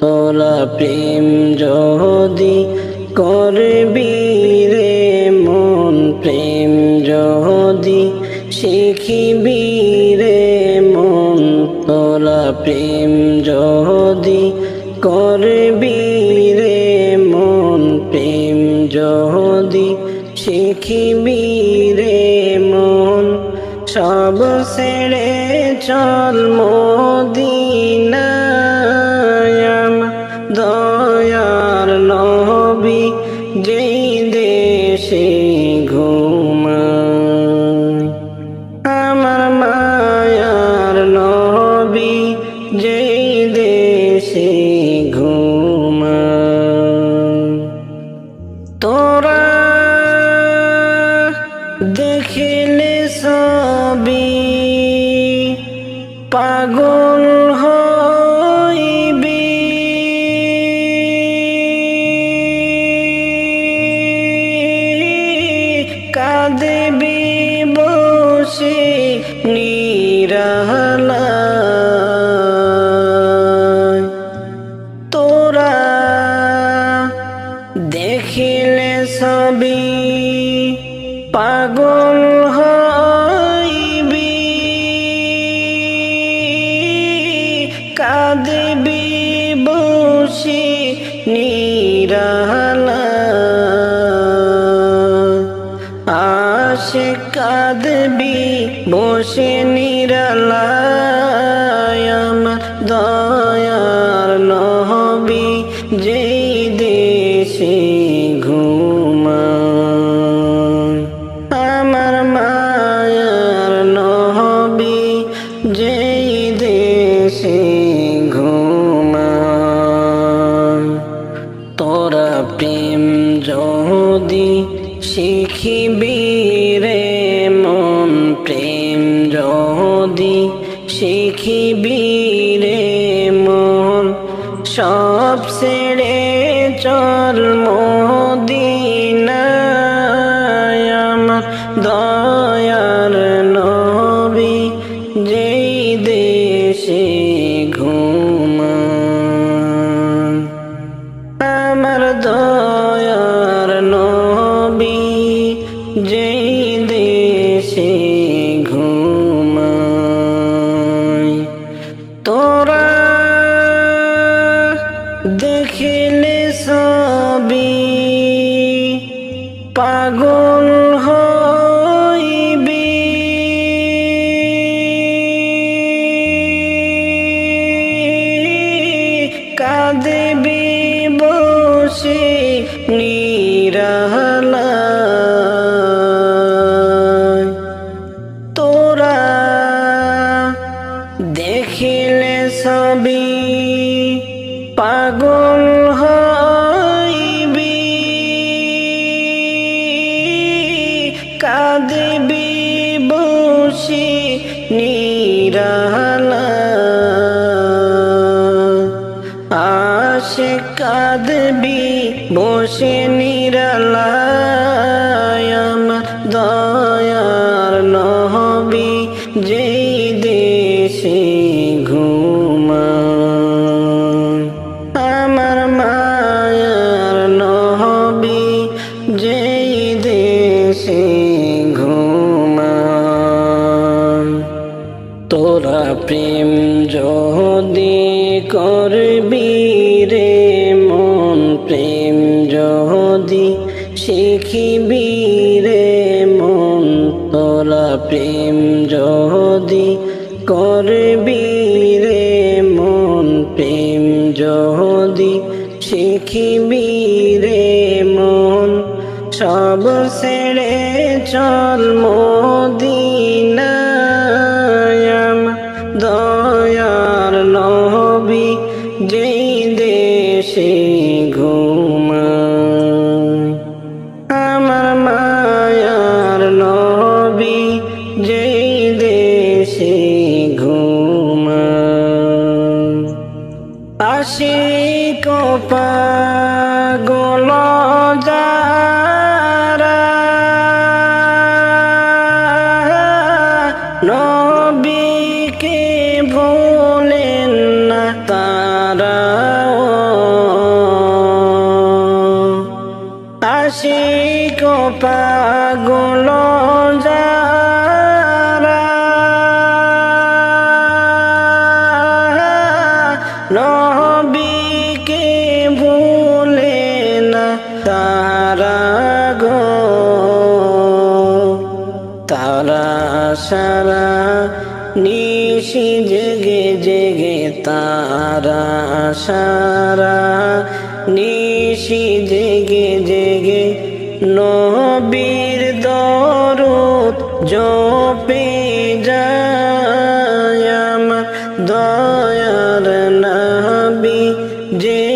তোলা প্রেম যদি করবি রে মন, প্রেম যদি শিখিবি রে মন, তোলা প্রেম যদি করবি রে মন, প্রেম যদি শিখিবি রে মন। সব ছেড়ে চল আমার দয়ার নবী যেই দেশে ঘুমায়। আমার মায়ার নবী যেই দেশে ঘুমায়। তোরা কাঁদবি বসে নিরালায় আমার দয়ার নহবি যেই দেশে ঘুমায়। আমার মায়ার নহবি যেই দেশে ঘুমায়। তোরা প্রেম যদি শিখিবি বসে প্রেম যদি করবি রে মন, প্রেম যদি শিখিবি রে মন, সব ছেড়ে চল মদিনায়। আমার দয়ার নবী যেই দেশে ঘুমায় সারা নিশি জেগে জেগে তারা সারা নিশি জেগে জেগে নবীর দরুদ জপে যায় আমার দয়ার নবী যে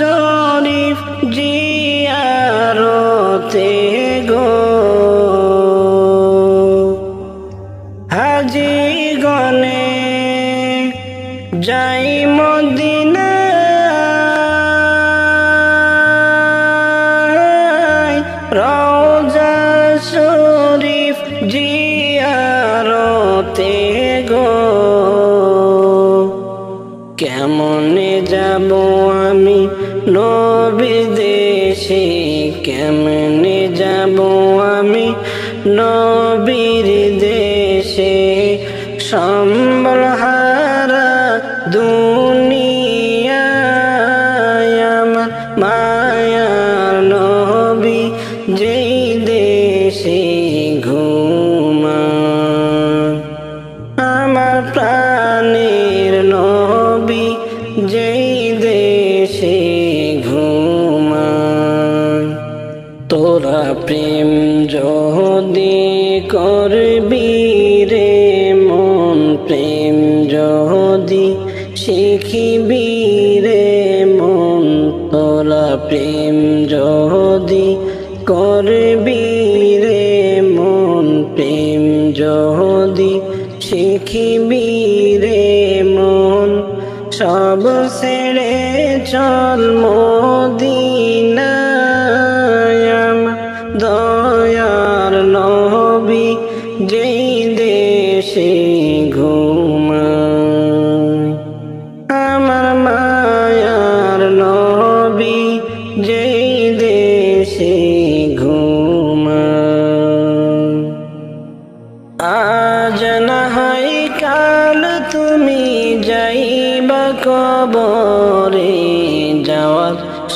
শরীফ জিয়ারতে গো। হাজি গনে যাই মদিনা রওজা শরীফ জিয়ারতে আমি নবী দেশে কেমনে যাব আমি? নবীর দেশে সম্বল যদি শিখিবি রে মন তোলা প্রেম, যদি করবি রে মন প্রেম, যদি শিখিবি রে মন, সব ছেড়ে চল মদিনায়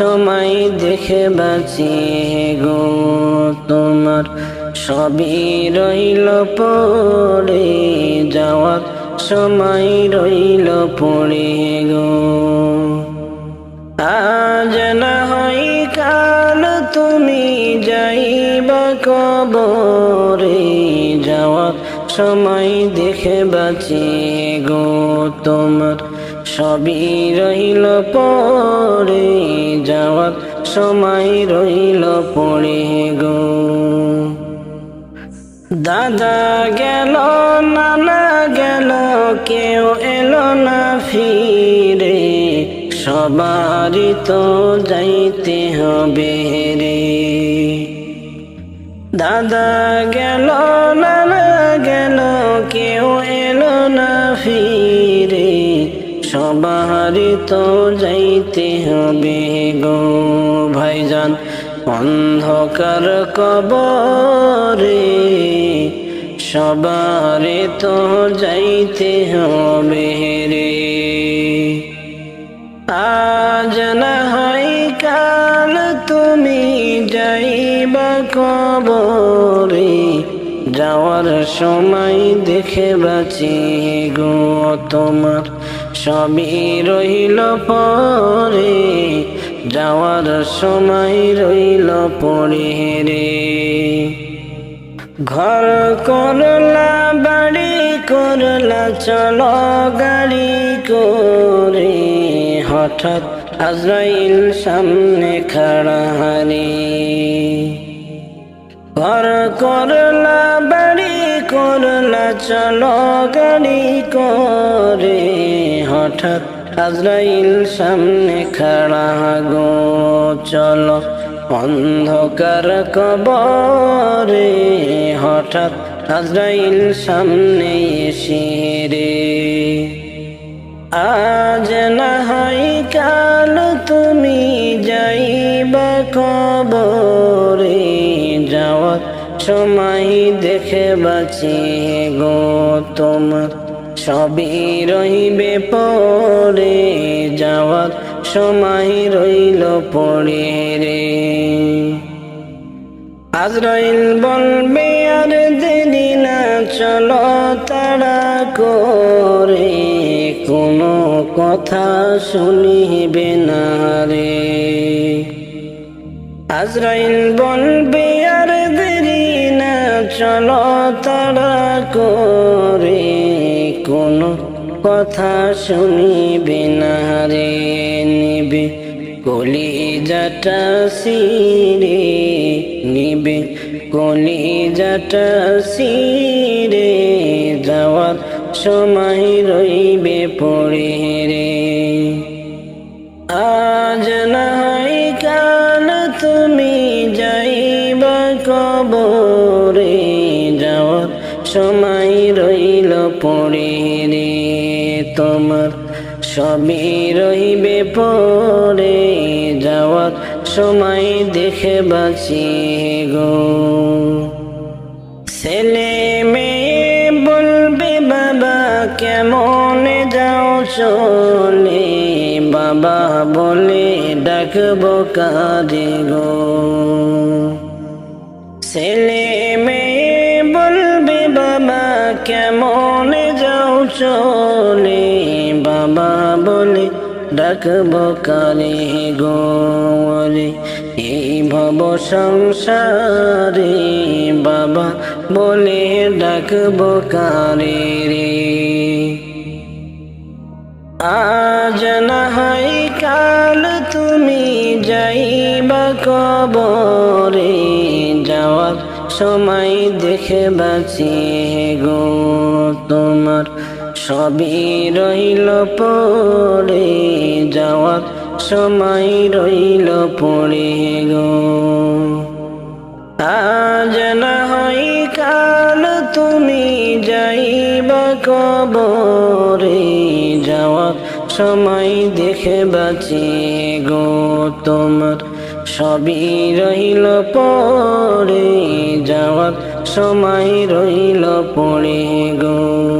সময় দেখে বাঁচি গো তোমার। সবই রইল পড়ে, যাওয়ার সময় রইল পড়ে গো। আজ না হয় কাল তুমি যাইবা কবরে, যাওয়ার সময় দেখে বাঁচি গো তোমার। সবই রইল পড়ে, যাওয়ার সময় রইল পড়ে গো। দাদা গেল, নানা গেল, কেউ এলো না ফিরে। সবারই তো যাইতে হবে রে। দাদা গেল, নানা গেল, কেউ এলো সবারই তো যাইতে হবে গো ভাইজান। অন্ধকার কবরে সবারে তো যাইতে হবে রে। আজ না হয় কাল তুমি যাইবা কবরে, যাওয়ার সময় দেখে বাঁচি গো তোমার সবই রইল পরে, যাওয়ার সময় রইল পড়ে রে। ঘর করলা, বাড়ি করলা, চলো গাড়ি করে। হঠাৎ আজরাইল সামনে খাড়া হারি। ঘর করলা, বাড়ি করলা চলো গাড়ি করে? হঠাৎ আজরাইল সামনে খাড়া গো চলো অন্ধকার কবরে। হঠাৎ আজরাইল সামনে এসে রে। আজ না হয় কাল তুমি যাইবা কবরে। সময় দেখে বাঁচি গো তোমার। সবই রইবে পরে, যাওয়ার সময় রইল পড়ে রে। আজরাইল বলবে, আর দেরি না, চলো তাড়া করে। কোনো কথা শুনিবে না রে। আজরাইল বলবে চলো তাড়া করে কোনো কথা শুনিবে না রে, নিবে কলি যাটা সিরে নিবে কলি যাটা সিরে যাওয়ার সময় রইবে পড়ে রে। আজ নাই কাল তুমি যাইবা কবরে সময় রইল পড়ে রে তোমার সবই রইবে পড়ে যাওয়ার সময় দেখে বাঁচি গো। ছেলে মেয়ে বলবে, বাবা, কেমন যাও চলে? বাবা বলে, ডাকব কারে গো। ছেলে মেয়ে কেমন যাও চলে? বাবা বলে, ডাকবো কারে গো রে এই ভব সংসারে বাবা বলে, ডাকবো কারে রে। আজ না হয় কাল তুমি যাইবা কবরে যাওয়ার সময় দেখে বাঁচি গো, তোমার সবই রইল পড়ে, যাওয়ার সময় রইল পড়ে গো। আজ না হয় কাল তুমি যাইবা কবরে, যাওয়ার সময় দেখে বাঁচি গো, তোমার সবই রইল পড়ে যাওয়ার সময় রইল পড়ে গো।